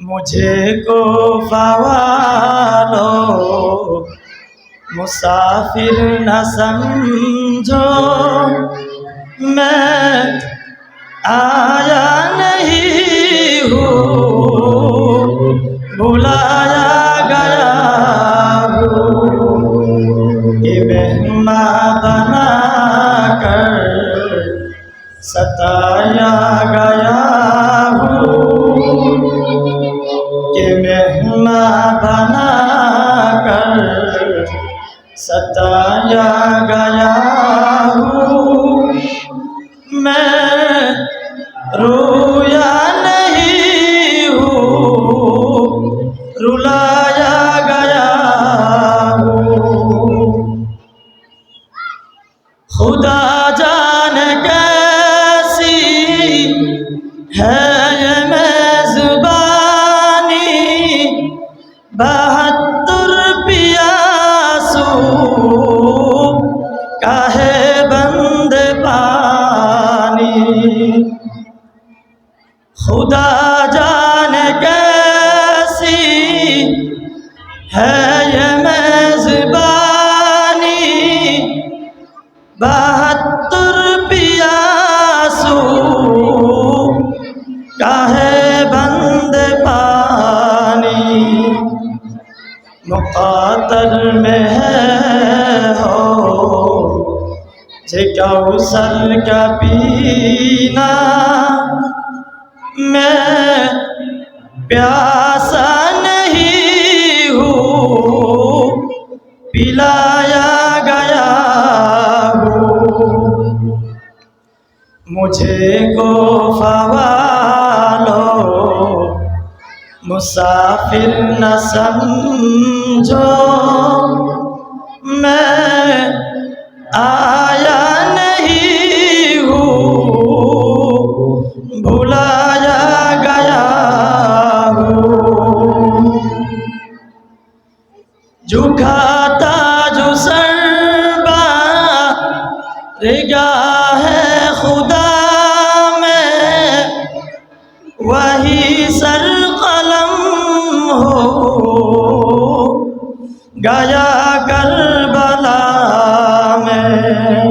مجھے کو فوالو مسافر نہ سمجھو، میں آیا نہیں ہوں بلایا گیا ہوں۔ کہ مہمان بنا کر ستایا گیا ہوں۔ ستایا گیا ہوں میں رویا نہیں ہوں رلایا گیا ہوں خدا جان خدا جان کیسی ہے یہ میزبانی؟ بہتر پیاسو کہے بند پانی؟ مقاتل میں ہے ہو جے کا پینا؟ میں پیاسا نہیں ہوں پلایا گیا ہوں۔ مجھے کو فوالو مسافر نہ سمجھو۔ جھکاتا جو سربا رگا ہے خدا میں، وہی سر قلم ہو۔ گیا کربلا میں۔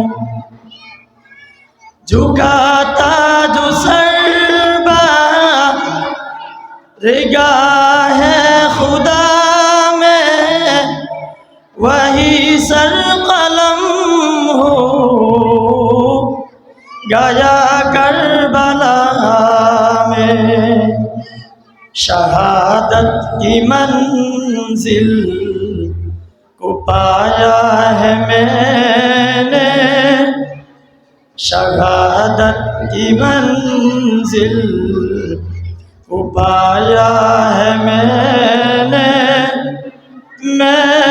جھکاتا جو سربا رگا وہی سر قلم ہو گیا کربلا میں شہادت کی منزل کو پایا ہے میں نے شہادت کی منزل کو پایا ہے میں نے میں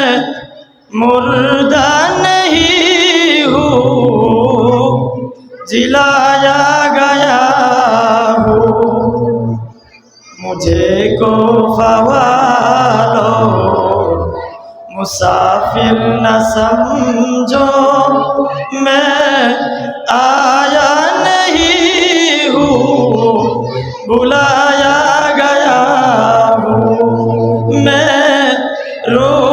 مردہ نہیں ہوں، جلایا گیا ہوں۔ مجھے کو فوالو، مسافر نہ سمجھو، میں آیا نہیں ہوں، بلایا گیا ہوں۔ میں رو